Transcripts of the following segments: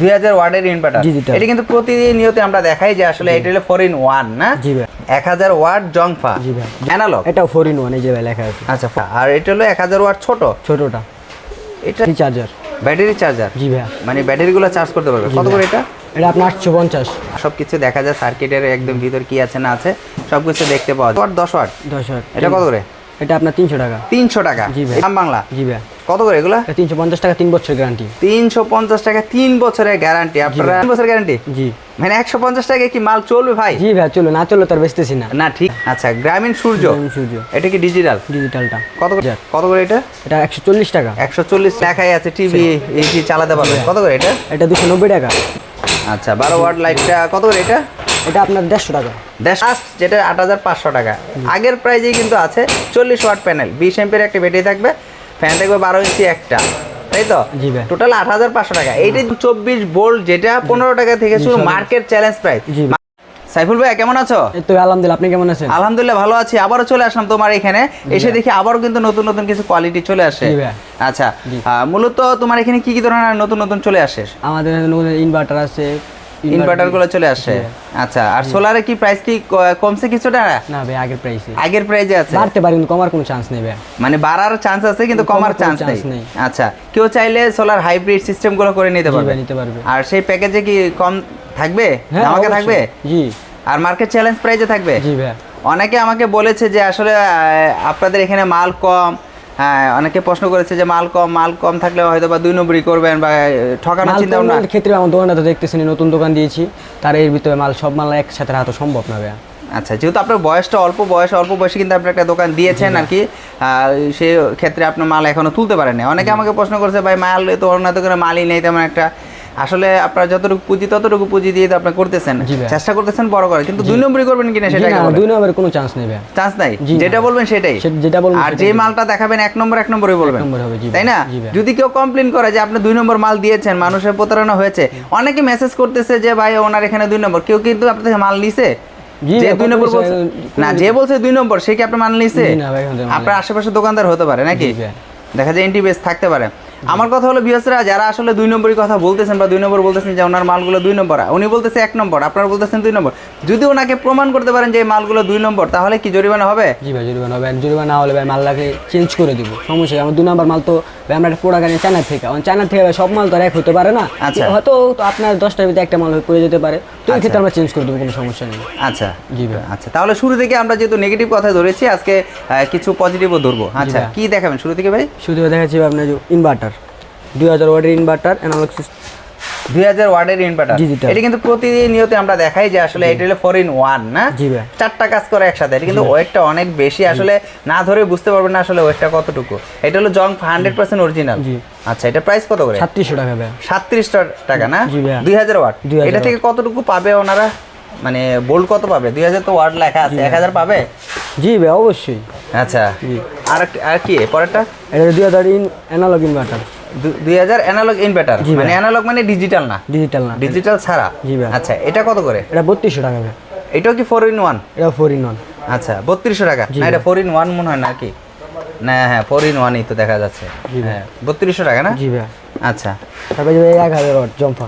দুই হাজার ওয়ার্ডের ইনভার্টার। এটা কিন্তু প্রতিনিয়ত আমরা দেখাই যে আসলে এটা হলো ফোর ইন ওয়ান না? জি ভাই। এক হাজার ওয়ার্ড জংফা জি ভাই। অ্যানালগ এটাও ফোর ইন ওয়ান এই যে ভাই লেখা আছে। আচ্ছা আর এটা হলো এক হাজার ওয়ার্ড ছোট। ছোটটা। এটা চার্জার ব্যাটারি চার্জার জি ভাই। মানে ব্যাটারিগুলো চার্জ করতে পারবে। কত করে এটা? এটা আপনার আটশো পঞ্চাশ। সব কিছু দেখা যায় সার্কিটের একদম ভিতর কি আছে না আছে সব কিছু দেখতে পাওয়া যায়। ওয়াট দশ ওয়াট। দশ হাজার এটা কত করে? এটা আপনার তিনশো টাকা। তিনশো টাকা। জি ভাই। বাংলা। জি ভাই। কত করে এগুলা? তিনশো পঞ্চাশ টাকা তিন বছর গ্যারান্টি তিনশো পঞ্চাশ টাকা তিন বছরের গ্যারান্টি আপনারা তিন বছর গ্যারান্টি জি। মানে একশো পঞ্চাশ টাকা কি মাল চলবে ভাই? জি ভাই চলো না চলো তার বেচতেছি না। না ঠিক। আচ্ছা গ্রামীণ সূর্য। সূর্য। এটা কি ডিজিটাল ডিজিটালটা কত করে? কত করে এটা? এটা একশো চল্লিশ টাকা। একশো চল্লিশ দেখাই আছে টিভি এসি চালাতে পারবে। কত করে এটা? এটা দুশো নব্বই টাকা। আচ্ছা বারো ওয়াট লাইটটা কত করে এটা? এটা আপনার দেড়শো টাকা। যেটা আট হাজার পাঁচশো টাকা। আগের প্রাইজেই কিন্তু আছে চল্লিশ ওয়াট প্যানেল বিশ এমপের একটা ব্যাটারি থাকবে। ফ্যান থাকবে বারো ইঞ্চি একটা তাই তো? জি ভাই। টোটাল আট হাজার পাঁচশো টাকা। এইটা চব্বিশ ভোল্ট যেটা পনেরো টাকা থেকে শুরু মার্কেট চ্যালেঞ্জ প্রাইস জি সাইফুল ভাই কেমন আছো? তো আলহামদুলিল্লাহ আপনি কেমন আছেন? আলহামদুলিল্লাহ ভালো আছি। আবারও চলে আসলাম তোমার এখানে। এসে দেখি আবারও কিন্তু নতুন নতুন কিছু কোয়ালিটি চলে আসে। আচ্ছা মূলত তোমার এখানে কি কি ধরনের নতুন নতুন চলে আসে? আমাদের ইনভার্টার আছে ইনভার্টারগুলো চলে আসে? আচ্ছা আর সোলারে কি প্রাইস কি কমছে কিছুটা? না ভাই আগের প্রাইসে আগের প্রাইজে আছে? বাড়তে পারি কিন্তু কমার কোনো চান্স নেই ভাই। মানে বাড়ার চান্স আছে কিন্তু কমার চান্স নেই। আচ্ছা কেউ চাইলে সোলার হাইব্রিড সিস্টেমগুলো করে নিতে পারবে। নিতে পারবে। আর সেই প্যাকেজে কি কম থাকবে? হ্যাঁ আমাকে থাকবে? জি। আর মার্কেট চ্যালেঞ্জ প্রাইজে থাকবে? জি ভাই। অনেকে আমাকে বলেছে যে আসলে আপনাদের এখানে মাল কম হ্যাঁ অনেকে প্রশ্ন করেছে যে মাল কম মাল কম থাকলে হয়তো বা দুই নম্বরই করবেন বা ঠকানো ঠকানোর চিন্তা ভাবনা ক্ষেত্রে আমার দোকানটা তো দেখতেছেন নতুন দোকান দিয়েছি তার এর ভিতরে মাল সব মাল একসাথে রাখা তো সম্ভব না ভাই আচ্ছা যেহেতু আপনার বয়সটা অল্প বয়স অল্প বয়সে কিন্তু আপনি একটা দোকান দিয়েছেন আর কি সে সেই ক্ষেত্রে আপনার মাল এখনও তুলতে পারেন না অনেকে আমাকে প্রশ্ন করেছে ভাই মাল তো অন্য দোকানে মালই নেই তেমন একটা আসলে আপনার যতটুকু পুঁজি ততটুকু পুঁজি দিয়ে আপনি করতেছেন। চেষ্টা করতেছেন বড় করে কিন্তু দুই নম্বরই করবেন কিনা সেটা না, দুই নম্বরের কোনো চান্স নেই চান্স নাই? যেটা বলবেন সেটাই। যেটা বলবেন আর যে মালটা দেখাবেন এক নম্বর এক নম্বরই বলবেন। নম্বর তাই না? যদি কেউ কমপ্লেন করে যে আপনি দুই নম্বর মাল দিয়েছেন মানুষের প্রতারণা হয়েছে অনেকে মেসেজ করতেছে যে ভাই ওনার এখানে দুই নম্বর। কেউ কিন্তু আপনার মাল নিছে? যে দুই নম্বর না যে বলছে দুই নম্বর সে কি আপনার মাল নিছে? আপনার আশেপাশে দোকানদার হতে পারে নাকি? দেখা যায় এন্টি বেস থাকতে পারে। আমার কথা হলো বিয়সরা যারা আসলে দুই নম্বরই কথা বলতেছেন বা দুই নম্বর বলতেছেন যে ওনার মালগুলো দুই নম্বর উনি বলতেছে এক নম্বর আপনারা বলতেছেন দুই নম্বর। যদি ওনাকে প্রমাণ করতে পারেন যে এই মালগুলো দুই নম্বর তাহলে কি জরিমানা হবে? জি ভাই জরিমানা হবে। জরিমানা না হলে ভাই মালটাকে চেঞ্জ করে দিব। সমস্যা। আমার দু নাম্বার মাল তো ভাই আমরা একটা প্রোডাক্ট আনি চায়না থেকে। চায়না থেকে সব মাল তো আর এক হতে পারে না। আচ্ছা। হয়তো তো আপনার দশটার ভিতরে একটা মাল পড়ে যেতে পারে। তো এই ক্ষেত্রে আমরা চেঞ্জ করে দেবো কোনো সমস্যা নেই। আচ্ছা। জি ভাই। আচ্ছা তাহলে শুরু থেকে আমরা যেহেতু নেগেটিভ কথা ধরেছি আজকে কিছু পজিটিভও ধরবো। আচ্ছা কি দেখাবেন শুরু থেকে ভাই? শুধু দেখাচ্ছি আপনার যে ইনভার্টার দুই হাজার ওয়াটের ইনভার্টার অ্যানালগ দুই হাজার ওয়ার্ডের ইনভার্টার। এটা কিন্তু প্রতিনিয়ত আমরা দেখাই যে আসলে এটা হলো ফোর ইন ওয়ান না। চারটা কাজ করে একসাথে এটা কিন্তু ওয়েটটা অনেক বেশি। আসলে না ধরে বুঝতে পারবেন না আসলে ওয়েটটা কতটুকু। এটা হলো জং হান্ড্রেড পার্সেন্ট অরিজিনাল জি। আচ্ছা এটা প্রাইস কত করে? সাতত্রিশশো টাকা ভাই। সাতত্রিশ টাকা না। দুই হাজার ওয়াট এটা থেকে কতটুকু পাবে ওনারা? মানে বোল্ড কত পাবে? দুই হাজার তো ওয়াট লেখা আছে এক হাজার পাবে? জি ভাই অবশ্যই। আচ্ছা। আর আর কি পরেরটা? এটা দুই হাজার ইন অ্যানালগ ইনভার্টার দুই হাজার অ্যানালগ ইনভার্টার মানে অ্যানালগ মানে ডিজিটাল না। ডিজিটাল না। ডিজিটাল ছাড়া। জি ভাই। আচ্ছা এটা কত করে? এটা বত্রিশশো টাকা ভাই। এটাও কি ফোর ইন ওয়ান এটা ফোর ইন ওয়ান আচ্ছা বত্রিশশো টাকা। না এটা ভাই। ফোর ইন ওয়ান মনে হয় নাকি? না হ্যাঁ ফোর ইন ওয়ানই তো দেখা যাচ্ছে। হ্যাঁ বত্রিশশো টাকা না? জি ভাই। আচ্ছা। তারপরে এক হাজার ওয়াট জম্পা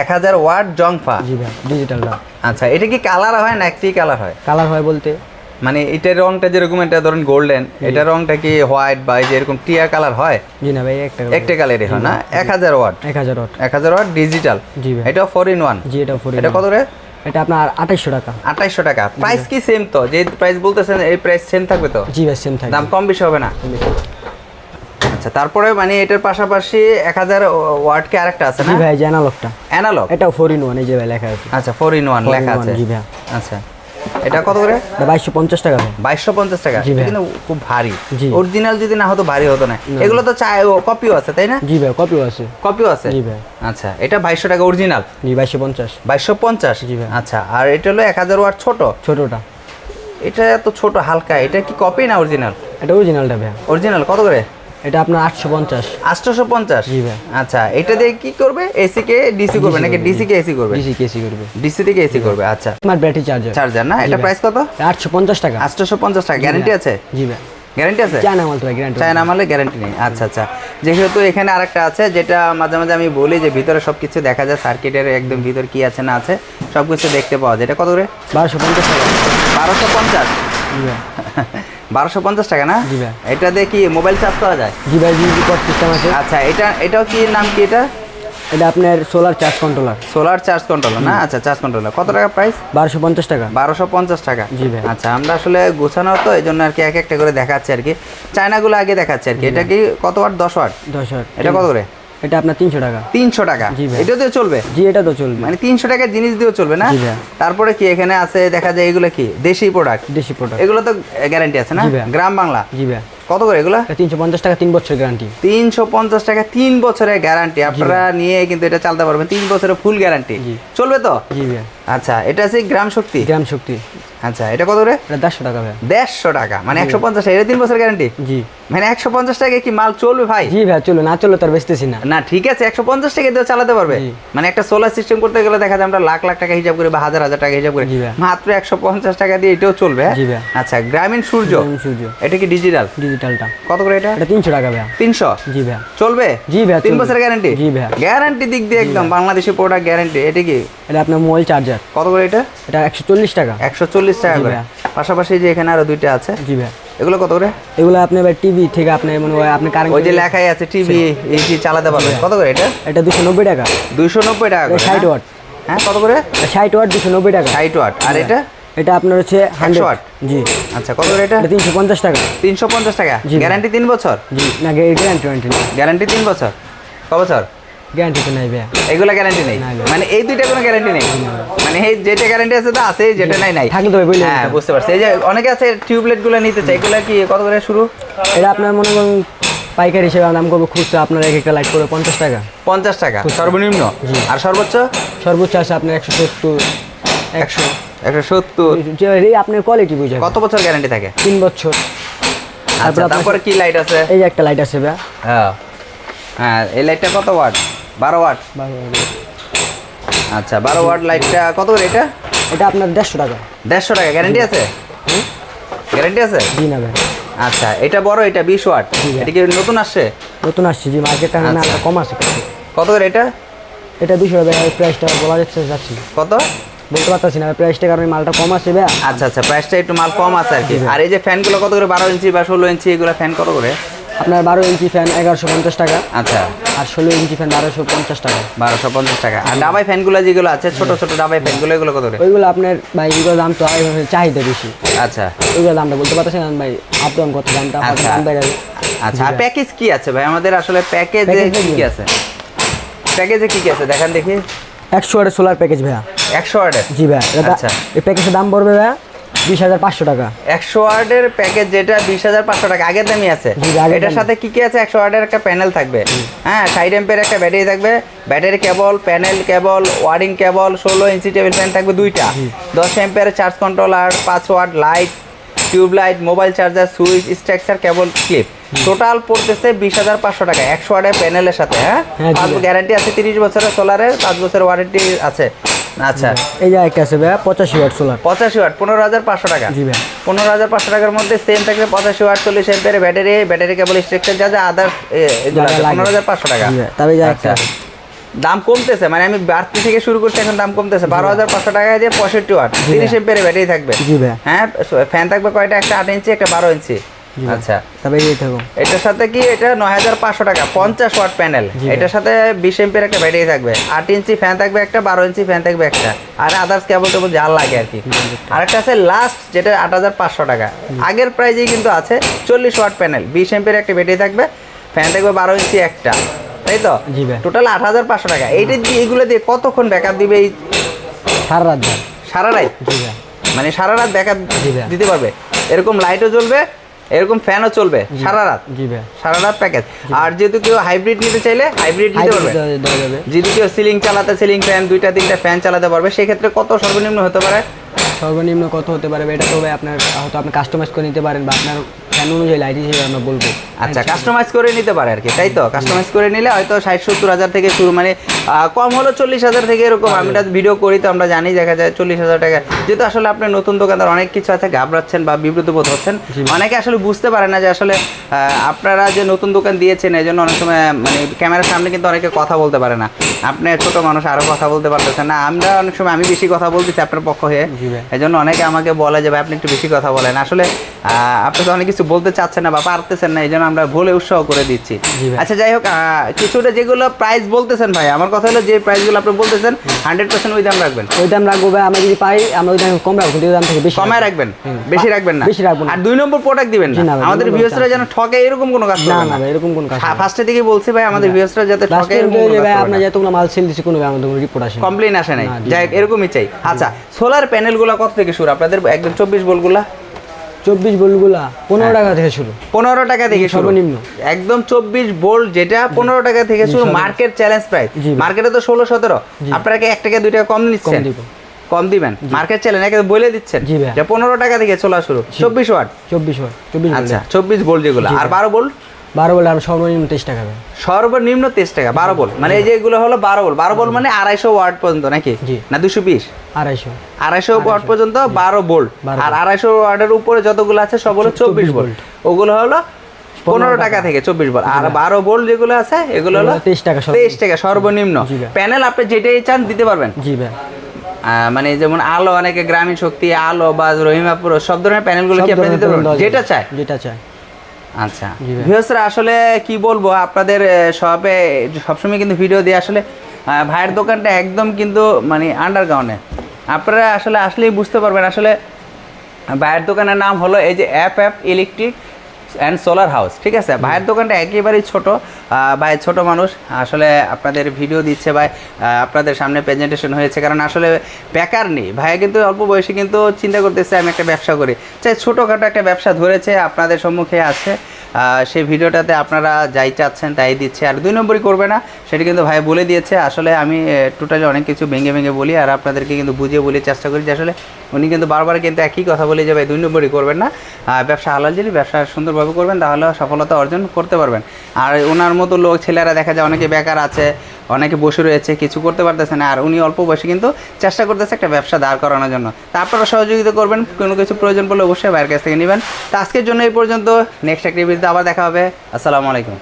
এক হাজার ওয়াট জংফা। জি ভাই ডিজিটালটা আচ্ছা এটা কি কালার হয় না একটি কালার হয়? কালার হয় বলতে? মানে এটার রংটা যেরকম এটা ধরুন গোল্ডেন এটা রংটা কি হোয়াইট বা এই যে এরকম টিয়া কালার হয়? জি না ভাই একটা একটা কালারই হয় না? এক হাজার ওয়াট এক হাজার ওয়াট এক হাজার ওয়াট ডিজিটাল জি ভাই। এটা ফোর ইন ওয়ান জি এটা ফোর এটা কত রে? এটা আপনার আঠাইশশো টাকা। আঠাইশশো টাকা। প্রাইস কি সেম তো? যে প্রাইস বলতেছেন এই প্রাইস সেম থাকবে তো? জি ভাই সেম থাকে দাম কম বেশি হবে না? আচ্ছা তারপরে মানে এটার পাশাপাশি এক হাজার ওয়াট কি আরেকটা আছে না? জি ভাই অ্যানালগটা অ্যানালগ এটা ফোর ইন ওয়ান এই যে ভাই লেখা আছে। আচ্ছা ফোর ইন ওয়ান লেখা আছে। জি ভাই। আচ্ছা। এটা কত করে? বাইশশো পঞ্চাশ টাকা বাইশশো পঞ্চাশ টাকা। কিন্তু খুব ভারী। অরিজিনাল যদি না হতো ভারী হতো না। এগুলো তো চাই কপিও আছে তাই না? জি ভাই কপিও আছে। কপিও আছে? জি ভাই। আচ্ছা এটা বাইশশো টাকা অরিজিনাল জি বাইশশো পঞ্চাশ। বাইশশো পঞ্চাশ? জি ভাই। আচ্ছা আর এটা হলো এক হাজার ওয়াট ছোট? ছোটটা। এটা তো ছোট হালকা। এটা কি কপি না অরিজিনাল এটা অরিজিনালটা ভাই। অরিজিনাল কত করে? এটা আপনার আটশো পঞ্চাশ। আটশোশো পঞ্চাশ? জি ভাই। আচ্ছা এটা দিয়ে কি করবে? এসি কে ডিসি করবে নাকি ডিসি কে এসি করবে? ডিসি কেসি করবে। ডিসি থেকে এসি করবে আচ্ছা। স্মার্ট ব্যাটারি চার্জার চার্জার না? এটা প্রাইস কত? আটশো পঞ্চাশ টাকা। আটশোশো পঞ্চাশ টাকা। গ্যারান্টি আছে? জি ভাই। গ্যারান্টি আছে? চায়না মাল তো গ্যারান্টি চায়না মালে গ্যারান্টি নেই। আচ্ছা আচ্ছা। যেহেতু এখানে আরেকটা আছে যেটা মাঝে মাঝে আমি বলি যে ভিতরে সব কিছু দেখা যায় সার্কিটের একদম ভিতর কি আছে না আছে সব কিছু দেখতে পাওয়া যায়। এটা কত করে? বারোশো পঞ্চাশ টাকা। বারোশো পঞ্চাশ? বারোশো পঞ্চাশ টাকা না? জি ভাই। এটা দিয়ে কি মোবাইল চার্জ করা যায়? জি ভাই জি জি কট সিস্টেম আছে। আচ্ছা এটা এটাও কি নাম কি এটা? এটা আপনার solar charge controller solar charge controller না? আচ্ছা চার্জ কন্ট্রোলার কত টাকা প্রাইস বারোশো পঞ্চাশ টাকা। বারোশো পঞ্চাশ টাকা। জি ভাই। আচ্ছা আমরা আসলে গোছানো তো এই জন্য আর কি এক একটা করে দেখাচ্ছি আর কি। চায়নাগুলো আগে দেখাচ্ছি আর কি। এটা কি কত ওয়াট? দশ ওয়াট? দশ হাজার এটা কত করে? এটা আপনার তিনশো টাকা। তিনশো টাকা? জি এটা দিয়ে চলবে? জি এটা তো চলবে। মানে তিনশো টাকার জিনিস দিয়েও চলবে না? তারপরে কি এখানে আছে দেখা যায় এগুলো কি? দেশি প্রোডাক্ট দেশি প্রোডাক্ট এগুলো তো গ্যারান্টি আছে না? গ্রাম বাংলা? জি ভাই। কত করে এগুলো? তিনশো পঞ্চাশ টাকা তিন বছর গ্যারান্টি তিনশো পঞ্চাশ টাকা তিন বছরের গ্যারান্টি আপনারা নিয়ে কিন্তু এটা চালাতে পারবেন। তিন বছরের ফুল গ্যারান্টি চলবে তো? জি ভাই। আচ্ছা এটা আছে গ্রাম শক্তি? গ্রাম শক্তি। আচ্ছা এটা কত এটা দেড়শো টাকা ভাই। দেড়শো টাকা। মানে একশো পঞ্চাশ এটা তিন বছর গ্যারান্টি জি। মানে একশো পঞ্চাশ টাকায় কি মাল চলবে ভাই? জি ভাই চলো না চলো তার বেচতেছি না। না ঠিক আছে একশো পঞ্চাশ টাকা দিয়ে চালাতে পারবে। মানে একটা সোলার সিস্টেম করতে গেলে দেখা যায় আমরা লাখ লাখ টাকা হিসাব করি বা হাজার হাজার টাকা হিসাব করি। মাত্র একশো পঞ্চাশ টাকা দিয়ে এটাও চলবে হ্যাঁ? জি ভাই। আচ্ছা গ্রামীণ সূর্য। সূর্য। এটা কি ডিজিটাল ডিজিটালটা কত করে এটা? এটা তিনশো টাকা ভাই। তিনশো? জি ভাই। চলবে? জি ভাই, তিন চলবে। বছরের গ্যারান্টি জি ভাই। গ্যারান্টি দিক দিয়ে একদম বাংলাদেশি প্রোডাক্ট গ্যারান্টি এটা কি? এটা আপনার মোবাইল চার্জার কত করে এটা? এটা একশো চল্লিশ টাকা। একশো চল্লিশ টাকা করে। পাশাপাশি যে এখানে আরও দুইটা আছে। জি ভাই এগুলো কত করে? এগুলো আপনি এবার টিভি থেকে আপনি মনে আপনি কারেন্ট ওই যে লেখাই আছে টিভি এই কি চালাতে পারবে কত করে এটা? এটা দুশো নব্বই টাকা। দুইশো নব্বই টাকা করে ষাট না? ওয়াট। হ্যাঁ কত করে? ষাট ওয়াট দুশো নব্বই টাকা। ষাট ওয়াট। আর এটা? এটা আপনার হচ্ছে হান্ড্রেড watt? জি। আচ্ছা কত করে এটা? এটা তিনশো পঞ্চাশ টাকা। তিনশো পঞ্চাশ টাকা? জি গ্যারান্টি তিন বছর? জি না গ্যারান্টি ওয়ারেন্টি নেই গ্যারান্টি তিন বছর? ক বছর? গ্যারান্টি তো নেই ভাই এগুলো গ্যারান্টি নেই। মানে এই দুইটা কোনো গ্যারান্টি নেই। মানে এই যেটা গ্যারান্টি আছে তো আছে যেটা নাই। নাই থাকলে তো ভাই হ্যাঁ বুঝতে পারছি। এই যে অনেকে আছে টিউবলাইটগুলো নিতে চাই এগুলো কি কত করে শুরু? এটা আপনার মনে করুন পাইকারি হিসেবে দাম করব খুচরা আপনার এক একটা লাইট করবে পঞ্চাশ টাকা। পঞ্চাশ টাকা সর্বনিম্ন? আর সর্বোচ্চ? সর্বোচ্চ আছে আপনার একশো সত্তর একশো। একশো সত্তর। এই আপনার কোয়ালিটি বুঝে কত বছর গ্যারান্টি থাকে? তিন বছর। আচ্ছা তারপরে কি লাইট আছে? এই একটা লাইট আছে ভাই হ্যাঁ। হ্যাঁ এই লাইটটা কত ওয়াট বারো ওয়াট? আচ্ছা বারো ওয়াট লাইটটা কত করে এটা? এটা আপনার দেড়শো টাকা। দেড়শো টাকা গ্যারান্টি আছে? গ্যারান্টি আছে? জি না ভাই। আচ্ছা এটা বড় এটা বিশ ওয়াট? এটা কি নতুন আসছে? নতুন আসছে জি মার্কেট টাকা না আচ্ছা। কম আছে। কত করে এটা? এটা দুশো টাকা প্রাইসটা বলা যাচ্ছে যাচ্ছি। কত? বলতে পারতেছি না প্রাইসটা কারণে মালটা কম আছে ভাই। আচ্ছা আচ্ছা প্রাইসটা একটু মাল কম আছে আর কি। আর এই যে ফ্যানগুলো কত করে? বারো ইঞ্চি বা ষোলো ইঞ্চি এগুলো ফ্যান কত করে? আপনার বারো ইঞ্চি ফ্যান এগারোশো পঞ্চাশ টাকা। আচ্ছা। আর ষোলো ইঞ্চি ফ্যান বারোশো পঞ্চাশ টাকা। বারোশো পঞ্চাশ টাকা। আর ডাবাই ফ্যানগুলো যেগুলো আছে ছোট ছোট ডাবাই ফ্যানগুলো এগুলো কত করে ওইগুলো আপনার ভাই এগুলো দাম তো চাহিদা বেশি। আচ্ছা। ওইগুলো দামটা বলতে পারতেছি না ভাই আপ ডাউন কত দামটা আচ্ছা। দাম বেড়ে আচ্ছা আর প্যাকেজ কি আছে ভাই? আমাদের আসলে প্যাকেজে কি আছে? প্যাকেজে কি কি আছে? দেখান দেখি। একশো ওয়াটের সোলার প্যাকেজ ভাইয়া। একশো ওয়ার্ডের জি ভাইয়া আচ্ছা। এই প্যাকেজের দাম পড়বে ভাইয়া বিশ হাজার পাঁচশো টাকা। একশো ওয়ার্ডের প্যাকেজ যেটা বিশ হাজার পাঁচশো টাকা আগের দামই আছে। এটার সাথে কি কি আছে? একশো ওয়ার্ডের একটা প্যানেল থাকবে। হ্যাঁ সাইড এম্পের একটা ব্যাটারি থাকবে। Battery cable panel cable wiring cable ষোলো ইঞ্চি টেবিল ফ্যান থাকবে দুইটা। দশ এম্পের চার্জ কন্ট্রোলার পাঁচ watt light tube light mobile charger switch structure cable clip total পড়তেছে বিশ হাজার পাঁচশো টাকা একশো ওয়ার্ডের প্যানেলের সাথে হ্যাঁ? গ্যারান্টি আছে তিরিশ বছরের সোলারের পাঁচ বছরের ওয়ারেন্টি আছে। আচ্ছা। এই যে একটা আছে ভাইয়া পঁচাশি ওয়াট সোলার। পঁচাশি ওয়াট পনেরো হাজার পাঁচশো টাকা। জি ভাই। পনেরো হাজার পাঁচশো টাকার মধ্যে সেম থাকবে পঁচাশি ওয়াট চল্লিশ ampere battery battery cable structure যা যা আদার্স। পনেরো হাজার পাঁচশো টাকা। তবে যা একটা। আচ্ছা। দাম কমতেছে মানে আমি বাড়তি থেকে শুরু করছি এখন দাম কমতেছে। বারো হাজার পাঁচশো টাকা দিয়ে পঁয়ষট্টি ওয়াট তিরিশ এম্পের ব্যাটারি থাকবে। জি ভাই। হ্যাঁ ফ্যান থাকবে কয়টা? একটা আট ইঞ্চি একটা বারো ইঞ্চি। ভাই। আচ্ছা। তবে এই থাকুন এটার সাথে কি? এটা নয় হাজার পাঁচশো টাকা পঞ্চাশ ওয়াট প্যানেল। এটার সাথে বিশ এম্পের একটা ব্যাটারি থাকবে আট ইঞ্চি ফ্যান থাকবে একটা বারো ইঞ্চি ফ্যান থাকবে একটা আর আদার্স কেবল টেবল যা লাগে আর কি। আর একটা আছে লাস্ট যেটা আট হাজার পাঁচশো টাকা। আগের প্রাইজেই কিন্তু আছে চল্লিশ ওয়াট প্যানেল বিশ এম্পের একটা ব্যাটারি থাকবে ফ্যান থাকবে বারো ইঞ্চি একটা তাই তো? জি ভাই। টোটাল আট হাজার পাঁচশো টাকা। এইটা দিয়ে এইগুলো দিয়ে কতক্ষণ ব্যাকআপ দিবে এই সারা রাত সারা রাত? জি ভাই। মানে সারা রাত ব্যাকআপ দিতে পারবে? এরকম লাইটও জ্বলবে এরকম ফ্যানও চলবে সারা রাত। জি ভাই। সারা রাত প্যাকেজ আর যেহেতু কেউ হাইব্রিড নিতে চাইলে হাইব্রিড নিতে পারবে। যদি কেউ সিলিং চালাতে সিলিং ফ্যান দুইটা তিনটা ফ্যান চালাতে পারবে সেক্ষেত্রে কত সর্বনিম্ন হতে পারে? সর্বনিম্ন কত হতে পারে এটা তো ভাই আপনার হয়তো আপনি কাস্টমাইজ করে নিতে পারেন বা আপনার ফ্যান অনুযায়ী লাইট হিসেবে আমরা বলব। আচ্ছা কাস্টমাইজ করে নিতে পারে আর কি তাই তো? কাস্টমাইজ করে নিলে হয়তো ষাট সত্তর হাজার থেকে শুরু মানে কম হলো চল্লিশ হাজার থেকে এরকম। আমরা ভিডিও করি তো আমরা জানি দেখা যায় চল্লিশ হাজার টাকা। যেহেতু আসলে আপনি নতুন দোকানদার অনেক কিছু আছে ঘাবড়াচ্ছেন বা বিব্রত বোধ হচ্ছেন। অনেকে আসলে বুঝতে পারে না যে আসলে আপনারা যে নতুন দোকান দিয়েছেন এই জন্য অনেক সময় মানে ক্যামেরার সামনে কিন্তু অনেকে কথা বলতে পারে না। আপনি ছোট মানুষ আরও কথা বলতে পারতেছেন না। আমরা অনেক সময় আমি বেশি কথা বলতেছি আপনার পক্ষ হয়ে। এই জন্য অনেকে আমাকে বলে যে ভাই আপনি একটু বেশি কথা বলেন। আসলে আপনি তো অনেক কিছু বলতে চাচ্ছেন না বা পারতেছেন না এই জন্য আমরা ভুলে উৎসাহ করে দিচ্ছি। আচ্ছা যাই হোক কিছুটা যেগুলো প্রাইস বলতেছেন ভাই আমার কথা হলো যে প্রাইসগুলো আপনি বলতেছেন হান্ড্রেড পার্সেন্ট ওই দাম রাখবেন। ওই দাম রাখব ভাই আমরা যদি পাই আমরা ওই দাম কম রাখব কিন্তু দাম থেকে বেশি কমায় রাখবেন বেশি রাখবেন না। বেশি রাখব আর দুই নম্বর প্রোডাক্ট দিবেন না। আমাদের ভিউসরা যেন ঠকে এরকম কোনো কাজ না না এরকম কোনো কাজ ফার্স্টে থেকে বলছি ভাই আমাদের ভিউসরা যাতে ঠকে এরকম কোনো ভাই কাজ আপনার করবেন না। যতগুলো মাল সেল দিচ্ছি কোনো ভাই আমাদের রিপোর্ট আসে না। কমপ্লেন আসে নাই। না, যাই এরকমই চাই। আচ্ছা সোলার প্যানেলগুলো কত থেকে শুরু? আপনাদের একদম চব্বিশ বলগুলা চব্বিশ বলগুলা পনেরো টাকা থেকে শুরু। পনেরো টাকা থেকে সর্বনিম্ন। একদম চব্বিশ ভোল্ট যেটা পনেরো টাকা থেকে শুরু মার্কেট চ্যালেঞ্জ প্রাইস মার্কেটে তো ষোলো সতেরো। আপনারা কি এক টাকা দুই টাকা কম নিচ্ছেন? কম দিবেন। মার্কেট চ্যালেঞ্জ একে বলে দিচ্ছেন যে পনেরো টাকা থেকে চলা শুরু। চব্বিশ ওয়াট। চব্বিশ ওয়াট চব্বিশ আচ্ছা চব্বিশ ভোল্ট যেগুলো। আর বারো ভোল্ট বারো বলে আমরা সর্বনিম্ন তেইশ টাকা সর্বনিম্ন তেইশ টাকা বারো ভোল্ট মানে এই যেগুলো হলো বারো ভোল্ট বারো ভোল্ট মানে আড়াইশো ওয়াট পর্যন্ত নাকি? না দুশো বিশ? আড়াইশো। আড়াইশো ওয়াট পর্যন্ত বারো বারো আর আড়াইশো ওয়াটের উপরে যতগুলো আছে সব হলো চব্বিশ ভোল্ট ওগুলো হলো পনেরো টাকা। থেকে চব্বিশ ভোল্ট আর বারো ভোল্ট যেগুলো আছে এগুলো হলো 23 টাকা। তেইশ টাকা সর্বনিম্ন। প্যানেল আপনি যেটাই চান দিতে পারবেন। জি ভাই। মানে যেমন আলো অনেকে গ্রামীণ শক্তি আলো বা রহিমাপুর সব ধরনের প্যানেলগুলো কি আপনি দিতে পারবেন? যেটা। চায়। যেটা চাই আচ্ছা। ভিউসরা আসলে কি বলব আপনাদের শপে সবসময় কিন্তু ভিডিও দিয়ে আসলে ভাইয়ের দোকানটা একদম কিন্তু মানে আন্ডারগ্রাউন্ডে আপনারা আসলে আসলেই বুঝতে পারবেন। আসলে ভাইয়ের দোকানের নাম হলো এই যে app app electric and solar house ঠিক আছে? ভাইয়ের দোকানটা একেবারেই ছোট ভাই ছোট মানুষ আসলে আপনাদের ভিডিও দিচ্ছে ভাই আপনাদের সামনে প্রেজেন্টেশন হয়েছে কারণ আসলে বেকার নেই। ভাইয়া কিন্তু অল্প বয়সে কিন্তু চিন্তা করতেছে আমি একটা ব্যবসা করি। চাই ছোটোখাটো একটা ব্যবসা ধরেছে আপনাদের সম্মুখে আছে। সেই ভিডিওটাতে আপনারা যাই চাচ্ছেন তাই দিচ্ছে, আর দুই নম্বরই করবে না, সেটা কিন্তু ভাই বলে দিয়েছে। আসলে আমি টোটালি অনেক কিছু ভেঙে ভেঙে বলি, আর আপনাদেরকে কিন্তু বুঝিয়ে বলি, চেষ্টা করি যে আসলে উনি কিন্তু বারবার কিন্তু একই কথা বলে যে, ভাই, দুই নম্বরই করবেন না ব্যবসা হালাল যদি ব্যবসা সুন্দরভাবে করবেন, তাহলে সফলতা অর্জন করতে পারবেন। আর ওনার মতো লোক, ছেলেরা দেখা যায় অনেকে বেকার আছে, অনেকে বসে রয়েছে, কিছু করতে পারতেছে না, আর উনি অল্প বয়সে কিন্তু চেষ্টা করতেছে একটা ব্যবসা দাঁড় করানোর জন্য। তা আপনারা সহযোগিতা করবেন, কোনো কিছু প্রয়োজন পড়লে অবশ্যই বাইরের কাছ থেকে নেবেন। তা আজকের জন্য এই পর্যন্ত নেক্সট একটা ভিডিওতে আবার দেখা হবে। আসসালামু আলাইকুম।